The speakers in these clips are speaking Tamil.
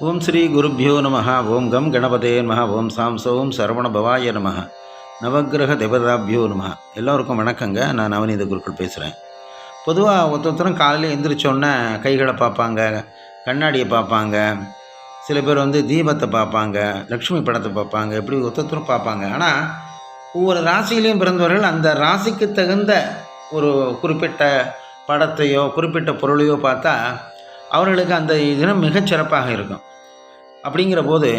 ஓம் ஸ்ரீ குருப்பியோ நம ஓம் கம் கணபதே நம ஓம் சாம் சோம் சரவண பவாய நம நவக்கிரக தேவதாபியோ நம எல்லோருக்கும் வணக்கங்க நான் நவநீத குருக்கள் பேசுகிறேன் பொதுவாக ஒருத்தரும் காலையில் எந்திரிச்சோன்னே கைகளை பார்ப்பாங்க கண்ணாடியை பார்ப்பாங்க சில பேர் வந்து தீபத்தை பார்ப்பாங்க லக்ஷ்மி படத்தை பார்ப்பாங்க இப்படி ஒருத்தரும் பார்ப்பாங்க. ஆனால் ஒவ்வொரு ராசியிலையும் பிறந்தவர்கள் அந்த ராசிக்கு தகுந்த ஒரு குறிப்பிட்ட படத்தையோ குறிப்பிட்ட பொருளையோ பார்த்தா அவர்களுக்கு அந்த தினம் மிகச்சிறப்பாக இருக்கும். அப்படிங்கிற போது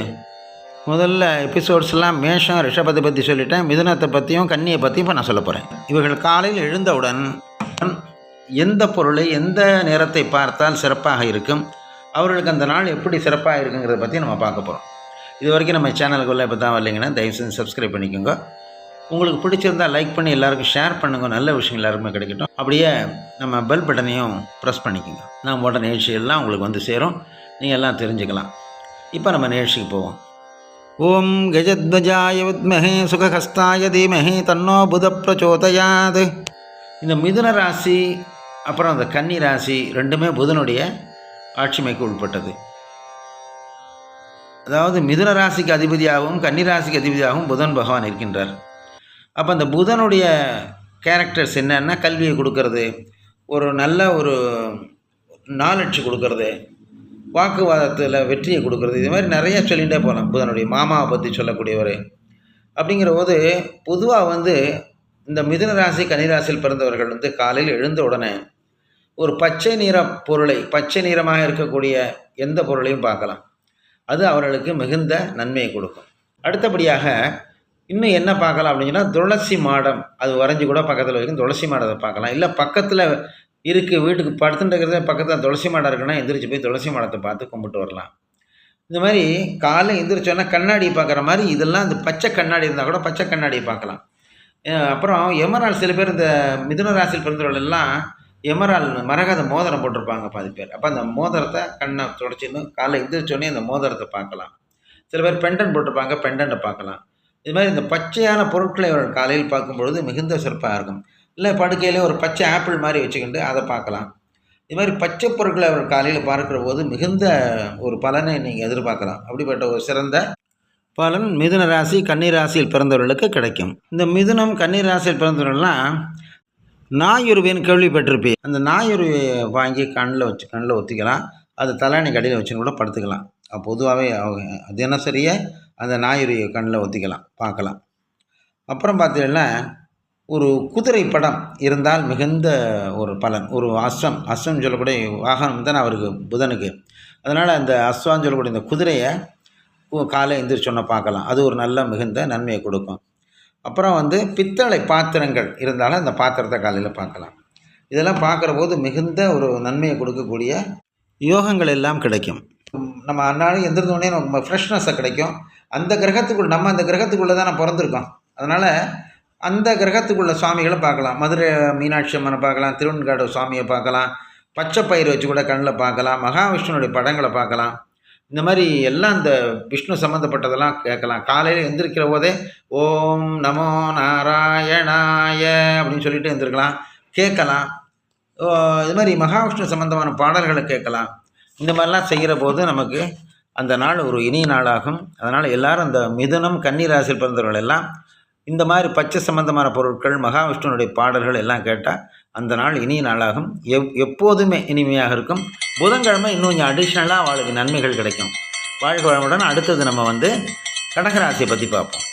முதல்ல எபிசோட்ஸ்லாம் மேஷம் ரிஷபத்தை பற்றி சொல்லிட்டேன். மிதுனத்தை பற்றியும் கன்னியை பற்றியும் இப்போ நான் சொல்ல போகிறேன் இவர்கள் காலையில் எழுந்தவுடன் எந்த பொருளை எந்த நேரத்தை பார்த்தால் சிறப்பாக இருக்கும் அவர்களுக்கு அந்த நாள் எப்படி சிறப்பாக இருக்குங்கிறத பற்றி நம்ம பார்க்க போகிறோம் இது வரைக்கும் நம்ம சேனலுக்குள்ளே இப்போ தான் வரலைங்கன்னா தயவு செஞ்சு சப்ஸ்கிரைப் பண்ணிக்கோங்க. உங்களுக்கு பிடிச்சிருந்தால் லைக் பண்ணி எல்லாருக்கும் ஷேர் பண்ணுங்க. நல்ல விஷயங்கள் எல்லாருமே கிடைக்கட்டும். அப்படியே நம்ம பெல் பட்டனையும் ப்ரெஸ் பண்ணிக்கோங்க. நான் போட்ட நிகழ்ச்சிகள்லாம் உங்களுக்கு வந்து சேரும். நீங்கள் எல்லாம் தெரிஞ்சுக்கலாம். இப்போ நம்ம நிகழ்ச்சிக்கு போவோம். ஓம் கஜத்வஜாய வித்மஹே சுகஹஸ்தாய தீமஹே தன்னோ புத பிரச்சோதயாது. இந்த மிதுன ராசி அப்புறம் அந்த கன்னி ராசி ரெண்டுமே புதனுடைய ஆட்சிமைக்கு உட்பட்டது. அதாவது மிதுன ராசிக்கு அதிபதியாகவும் கன்னி ராசிக்கு அதிபதியாகவும் புதன் பகவான் இருக்கின்றார். அப்போ அந்த புதனுடைய கேரக்டர்ஸ் என்னென்னா கல்வியை கொடுக்கறது. ஒரு நல்ல ஒரு நாலெட்ஜ் கொடுக்கறது. வாக்குவாதத்தில் வெற்றியை கொடுக்கறது. இது மாதிரி நிறைய சொல்லிகிட்டே போகலாம் புதனுடைய மாமாவை பற்றி சொல்லக்கூடியவர். அப்படிங்கிற போது பொதுவாக வந்து இந்த மிதுன ராசி கன்னிராசியில் பிறந்தவர்கள் வந்து காலையில் எழுந்த உடனே ஒரு பச்சை நிற பொருளை பச்சை நிறமாக இருக்கக்கூடிய எந்த பொருளையும் பார்க்கலாம். அது அவர்களுக்கு மிகுந்த நன்மையை கொடுக்கும். அடுத்தபடியாக இன்னும் என்ன பார்க்கலாம் அப்படின்னா துளசி மாடம். அது வரைஞ்சி கூட பக்கத்தில் வரைக்கும் துளசி மாடத்தை பார்க்கலாம். இல்லை பக்கத்தில் இருக்குது வீட்டுக்கு படுத்துட்டு இருக்கிறதே பக்கத்தில் துளசி மாடம் இருக்குன்னா எந்திரிச்சு போய் துளசி மாடத்தை பார்த்து கும்பிட்டு வரலாம். இந்த மாதிரி காலை எந்திரிச்சோன்னா கண்ணாடி பார்க்குற மாதிரி இதெல்லாம் இந்த பச்சை கண்ணாடி இருந்தால் கூட பச்சை கண்ணாடியை பார்க்கலாம். அப்புறம் எமரால் சில பேர் இந்த மிதுன ராசியில் பிறந்தவர்கள் எல்லாம் எமரால் மரகத மோதிரம் போட்டிருப்பாங்க பாதி பேர். அப்போ அந்த மோதிரத்தை கண்ணை தொடச்சின்னு காலைல எந்திரிச்சோடனே அந்த மோதிரத்தை பார்க்கலாம். சில பேர் பெண்டன் போட்டிருப்பாங்க பெண்டனை பார்க்கலாம். இது மாதிரி இந்த பச்சையான பொருட்களை அவர்கள் காலையில் பார்க்கும்பொழுது மிகுந்த சிறப்பாக இருக்கும். இல்லை படுக்கையிலே ஒரு பச்சை ஆப்பிள் மாதிரி வச்சுக்கிட்டு அதை பார்க்கலாம். இது மாதிரி பச்சை பொருட்களை அவர் காலையில் பார்க்குற போது மிகுந்த ஒரு பலனை நீங்கள் எதிர்பார்க்கலாம். அப்படிப்பட்ட ஒரு சிறந்த பலன் மிதுன ராசி கன்னி ராசியில் பிறந்தவர்களுக்கு கிடைக்கும். இந்த மிதுனம் கன்னி ராசியில் பிறந்தவர்கள்லாம் நாயுருவின்னு கேள்விப்பட்டிருப்பேன் அந்த நாயுருவியை வாங்கி கண்ணில் வச்சு கண்ணில் ஒத்திக்கலாம். அது தலையணை கடையில் வச்சுன்னு கூட படுத்துக்கலாம். பொதுவாகவே தினசரியே அந்த நாயுடைய கண்ணில் ஒத்திக்கலாம் பார்க்கலாம். அப்புறம் பார்த்தீங்கன்னா ஒரு குதிரை படம் இருந்தால் மிகுந்த ஒரு பலன் ஒரு அஸ்வம் அஸ்வம் சொல்லக்கூடிய வாகனம் தான் அவருக்கு புதனுக்கு. அதனால் அந்த அஸ்வான்னு சொல்லக்கூடிய இந்த குதிரையை காலை எந்திரிச்சோன்னே பார்க்கலாம். அது ஒரு நல்ல மிகுந்த நன்மையை கொடுக்கும். அப்புறம் வந்து பித்தளை பாத்திரங்கள் இருந்தாலும் அந்த பாத்திரத்தை காலையில் பார்க்கலாம். இதெல்லாம் பார்க்குற போது மிகுந்த ஒரு நன்மையை கொடுக்கக்கூடிய யோகங்கள் எல்லாம் கிடைக்கும். நம்ம அன்னாலும் எந்திரிந்தோடனே நம்ம ஃப்ரெஷ்னஸை கிடைக்கும். அந்த கிரகத்துக்குள்ள நம்ம அந்த கிரகத்துக்குள்ளே தான் நான் பிறந்திருக்கோம். அதனால் அந்த கிரகத்துக்குள்ள சுவாமிகளை பார்க்கலாம். மதுரை மீனாட்சி அம்மனை பார்க்கலாம் திருவெண்காடு சுவாமியை பார்க்கலாம் பச்சை பயிர் வச்சு கூட கண்ணில் பார்க்கலாம் மகாவிஷ்ணுனுடைய படங்களை பார்க்கலாம். இந்த மாதிரி எல்லாம் இந்த விஷ்ணு சம்மந்தப்பட்டதெல்லாம் கேட்கலாம். காலையில் எந்திரிக்கிற போதே ஓம் நமோ நாராயணாய அப்படின்னு சொல்லிட்டு எழுந்திருக்கலாம் கேட்கலாம். இது மாதிரி மகாவிஷ்ணு சம்மந்தமான பாடல்களை கேட்கலாம். இந்த மாதிரிலாம் செய்கிற போது நமக்கு அந்த நாள் ஒரு இனிய நாளாகும். அதனால் எல்லாரும் அந்த மிதுனம் கன்னிராசியில் பிறந்தவர்கள் எல்லாம் இந்த மாதிரி பச்சை சம்பந்தமான பொருட்கள் மகாவிஷ்ணுனுடைய பாடல்கள் எல்லாம் கேட்டால் அந்த நாள் இனிய நாளாகும். எப் எப்போதுமே இனிமையாக இருக்கும். புதன்கிழமை இன்னும் கொஞ்சம் அடிஷ்னலாக அவளுக்கு நன்மைகள் கிடைக்கும். வாழ்க வளமுடன் அடுத்தது நம்ம வந்து கடகராசியை பற்றி பார்ப்போம்.